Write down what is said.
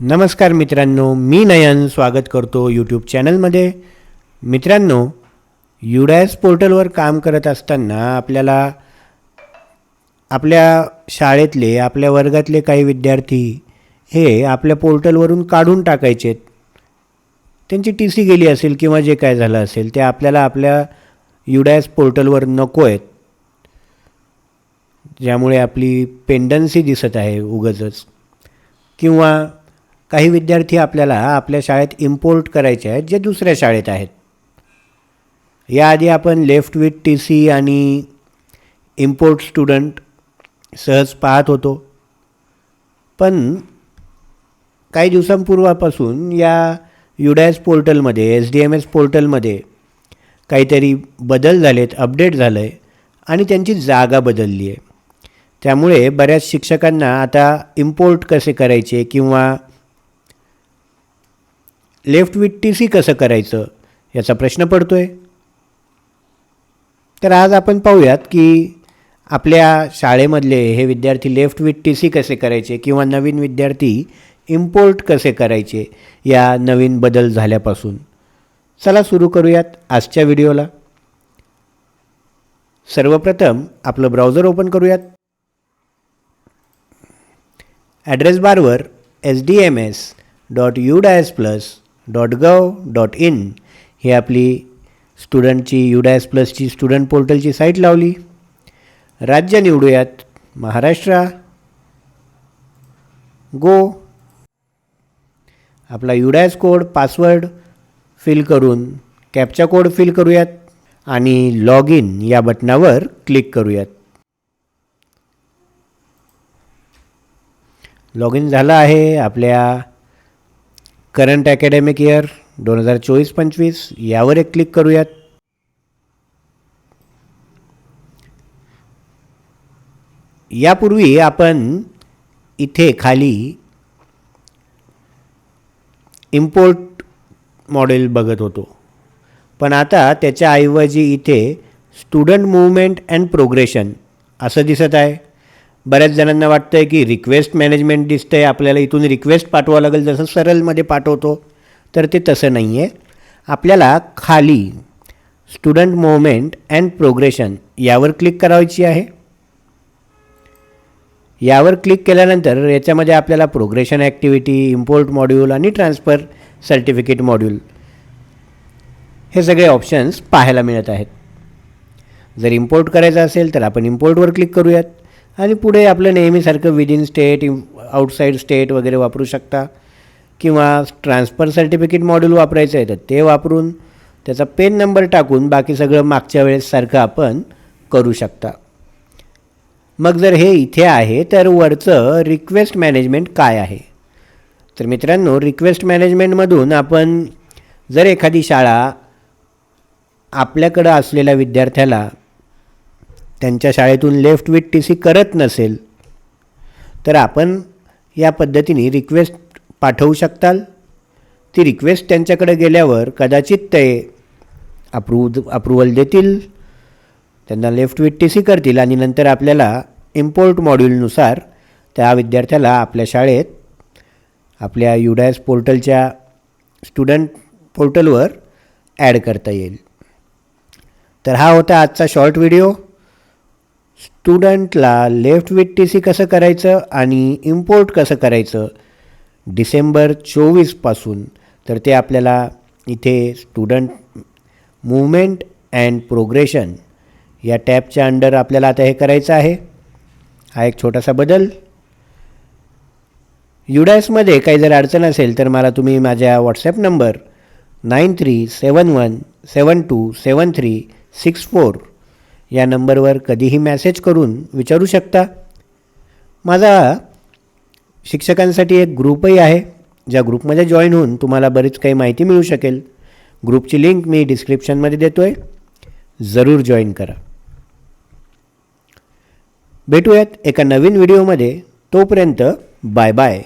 नमस्कार मित्रांनो मी नयन स्वागत करतो यूट्यूब चॅनलमध्ये मित्रांनो युडॅस पोर्टलवर काम करत असताना आपल्याला आपल्या शाळेतले आपल्या वर्गातले काही विद्यार्थी हे आपल्या पोर्टलवरून काढून टाकायचे. आहेत त्यांची टी सी गेली असेल किंवा जे काय झालं असेल ते आपल्याला आपल्या युडॅस पोर्टलवर नको आहेत ज्यामुळे आपली पेंडन्सी दिसत आहे उगजच किंवा काही विद्यार्थी आपल्याला आपल्या शाळेत इम्पोर्ट करायचे आहेत जे दुसऱ्या शाळेत आहेत. याआधी आपण लेफ्ट विथ टी सी आणि इम्पोर्ट स्टुडंट सहज पाहत होतो. पण काही दिवसांपूर्वापासून या युडॅस पोर्टलमध्ये एस डी एम एस पोर्टलमध्ये काहीतरी बदल झालेत अपडेट झालं आहे आणि त्यांची जागा बदलली आहे त्यामुळे बऱ्याच शिक्षकांना आता इम्पोर्ट कसे करायचे किंवा लेफ्ट विथ टी सी कसं करायचं याचा प्रश्न पडतो आहे तर आज आपण पाहूयात की आपल्या शाळेमधले हे विद्यार्थी लेफ्ट विथ टी सी कसे करायचे किंवा नवीन विद्यार्थी इम्पोर्ट कसे करायचे या नवीन बदल झाल्यापासून. चला सुरू करूयात आजच्या व्हिडिओला. सर्वप्रथम आपलं ब्राउझर ओपन करूयात. ॲड्रेस बारवर S D M S dot U DISE plus dot gov dot in ही आपली स्टुडंटची यू डायस प्लसची स्टुडंट पोर्टलची साईट लावली. राज्य निवडूयात. महाराष्ट्र. गो आपला युडॅस कोड पासवर्ड फिल करून कॅपचा कोड फिल करूयात आणि लॉग इन या बटनावर क्लिक करूयात. लॉग इन झालं आहे आपल्या करंट अकॅडमिक इयर दोन हजार चोवीस पंचवीस यावर एक क्लिक करूयात. यापूर्वी आपण इथे खाली इम्पोर्ट मॉडेल बघत होतो. पण आता त्याच्याऐवजी इथे स्टुडंट मूवमेंट अँड प्रोग्रेशन असं दिसत आहे. बऱ्याच जणांना वाटतं आहे की रिक्वेस्ट मॅनेजमेंट दिसतं आहे आपल्याला इथून रिक्वेस्ट पाठवावं लागेल. जसं सरलमध्ये पाठवतो तर ते तसं नाही आहे आपल्याला खाली स्टुडंट मुवमेंट अँड प्रोग्रेशन यावर क्लिक करायची आहे. यावर क्लिक केल्यानंतर याच्यामध्ये आपल्याला प्रोग्रेशन ॲक्टिव्हिटी इम्पोर्ट मॉड्यूल आणि ट्रान्सफर सर्टिफिकेट मॉड्यूल हे सगळे ऑप्शन्स पाहायला मिळत आहेत. जर इम्पोर्ट करायचं असेल तर आपण इम्पोर्टवर क्लिक करूयात. आणि पुढे आपलं नेहमीसारखं विदिन स्टेट इम आउटसाईड स्टेट वगैरे वापरू शकता. किंवा ट्रान्सफर सर्टिफिकेट मॉड्यूल वापरायचं आहे तर ते वापरून त्याचा पेन नंबर टाकून बाकी सगळं मागच्या वेळेससारखं आपण करू शकता. मग जर हे इथे आहे तर वरचं रिक्वेस्ट मॅनेजमेंट काय आहे? तर मित्रांनो रिक्वेस्ट मॅनेजमेंटमधून आपण जर एखादी शाळा आपल्याकडं असलेल्या विद्यार्थ्याला त्यांच्या शाळेतून लेफ्ट विथ टी सी करत नसेल तर आपण या पद्धतीने रिक्वेस्ट पाठवू शकताल. ती रिक्वेस्ट त्यांच्याकडे गेल्यावर कदाचित ते अप्रूव अप्रुव्हल देतील. त्यांना लेफ्ट विथ टी सी करतील आणि नंतर आपल्याला इम्पोर्ट मॉड्यूलनुसार त्या विद्यार्थ्याला आपल्या शाळेत आपल्या युडॅस पोर्टलच्या स्टुडंट पोर्टलवर ॲड करता येईल. तर हा होता आजचा शॉर्ट व्हिडिओ स्टुडंटला लेफ्ट विथ टी सी कसं करायचं आणि इम्पोर्ट कसं करायचं? डिसेंबर चोवीसपासून तर ते आपल्याला इथे स्टुडंट मुवमेंट अँड प्रोग्रेशन या टॅबच्या अंडर आपल्याला आता हे करायचं आहे. हा एक छोटासा बदल. युडॅसमध्ये काही जर अडचण असेल तर मला तुम्ही माझ्या WhatsApp number nine three seven one seven two seven three six four या नंबरवर कधीही मॅसेज करून विचारू शकता. माझा शिक्षकांसाठी एक ग्रुपही आहे ज्या ग्रुपमध्ये जॉईन होऊन तुम्हाला बरीच काही माहिती मिळू शकेल. ग्रुपची लिंक मी डिस्क्रिप्शनमध्ये देतो आहे जरूर जॉईन करा. भेटूयात एका नवीन व्हिडिओमध्ये तोपर्यंत बाय बाय